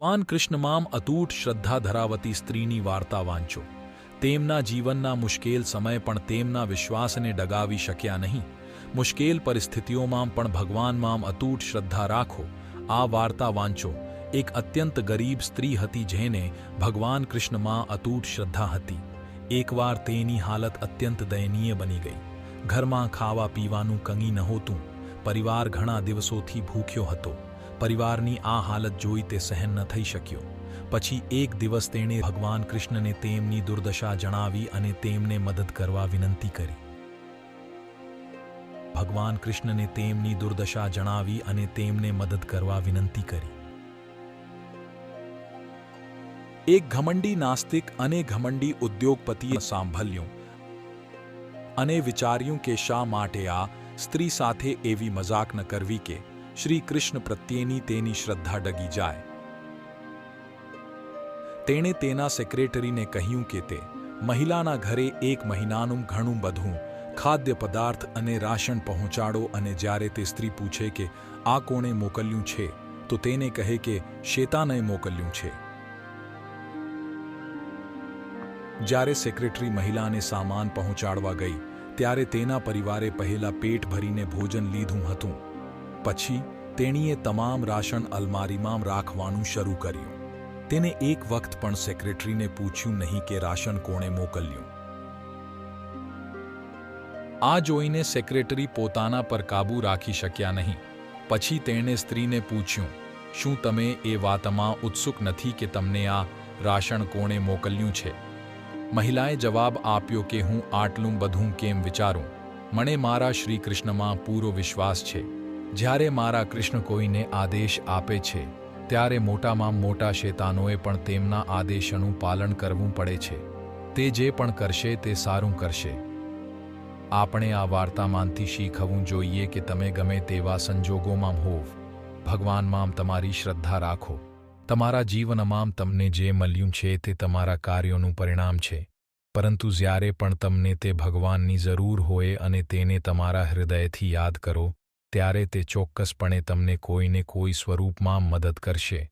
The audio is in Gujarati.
ભગવાન કૃષ્ણમાં અતૂટ શ્રદ્ધા ધરાવતી સ્ત્રીની વાર્તા વાંચો. તેમના જીવનના મુશ્કેલ સમય પણ તેમના વિશ્વાસને ડગાવી શક્યા નહીં. મુશ્કેલ પરિસ્થિતિઓમાં પણ ભગવાનમાં અતૂટ શ્રદ્ધા રાખો. આ વાર્તા વાંચો. એક અત્યંત ગરીબ સ્ત્રી હતી જેને ભગવાન કૃષ્ણમાં અતૂટ શ્રદ્ધા હતી. એકવાર તેની હાલત અત્યંત દયનીય બની ગઈ. ઘરમાં ખાવા પીવાનું કંગી નહોતું. પરિવાર ઘણા દિવસોથી ભૂખ્યો હતો. પરિવારની આ હાલત જોઈ તે સહન ન થઈ શક્યો. પછી એક દિવસ તેણે ભગવાન કૃષ્ણને તેમની દુર્દશા જણાવી અને તેમને મદદ કરવા વિનંતી કરી. ભગવાન કૃષ્ણને તેમની દુર્દશા જણાવી અને તેમને મદદ કરવા વિનંતી કરી. એક ઘમંડી નાસ્તિક અને ઘમંડી ઉદ્યોગપતિએ સાંભળ્યું અને વિચાર્યું કે શા માટે આ સ્ત્રી સાથે એવી મજાક ન કરવી કે શ્રી કૃષ્ણ પ્રત્યેની તેની શ્રદ્ધા ડગી જાય. તેણે તેના સેક્રેટરીને કહ્યું કે તે મહિલાના ઘરે એક મહિનાનું ઘણું બધું ખાદ્ય પદાર્થ અને રાશન પહોંચાડો અને જ્યારે તે સ્ત્રી પૂછે કે આ કોણે મોકલ્યું છે, તો તેને કહે કે શેતાને મોકલ્યું છે. જ્યારે સેક્રેટરી મહિલાને સામાન પહોંચાડવા ગઈ, ત્યારે તેના પરિવારે પહેલા પેટ ભરીને ભોજન લીધું હતું. પછી તેણીએ તમામ રાશન અલમારીમાં રાખવાનું શરૂ કર્યું. તેને એક વખત પણ સેક્રેટરીને પૂછ્યું નહીં કે રાશન કોણે મોકલ્યું. આ જોઈને સેક્રેટરી પોતાના પર કાબૂ રાખી શક્યા નહીં. પછી તેણે સ્ત્રીને પૂછ્યું, શું તમે એ વાતમાં ઉત્સુક નથી કે તમને આ રાશન કોણે મોકલ્યું છે? મહિલાએ જવાબ આપ્યો કે, હું આટલું બધું કેમ વિચારું? મને મારા શ્રીકૃષ્ણમાં પૂરો વિશ્વાસ છે. જ્યારે મારા કૃષ્ણ કોઈને આદેશ આપે છે, ત્યારે મોટામાં મોટા શેતાનોએ પણ તેમના આદેશનું પાલન કરવું પડે છે. તે જે પણ કરશે તે સારું કરશે. આપણે આ વાર્તામાંથી શીખવું જોઈએ કે તમે ગમે તેવા સંજોગોમાં હોવ. ભગવાનમાં તમારી શ્રદ્ધા રાખો. તમારા જીવનમાં તમને જે મળ્યું છે તે તમારા કાર્યોનું પરિણામ છે. પરંતુ જ્યારે પણ તમને તે ભગવાનની જરૂર હોય અને તેને તમારા હૃદયથી યાદ કરો ત્યારે તે ચોક્કસપણે તમને કોઈને કોઈ સ્વરૂપમાં મદદ કરશે.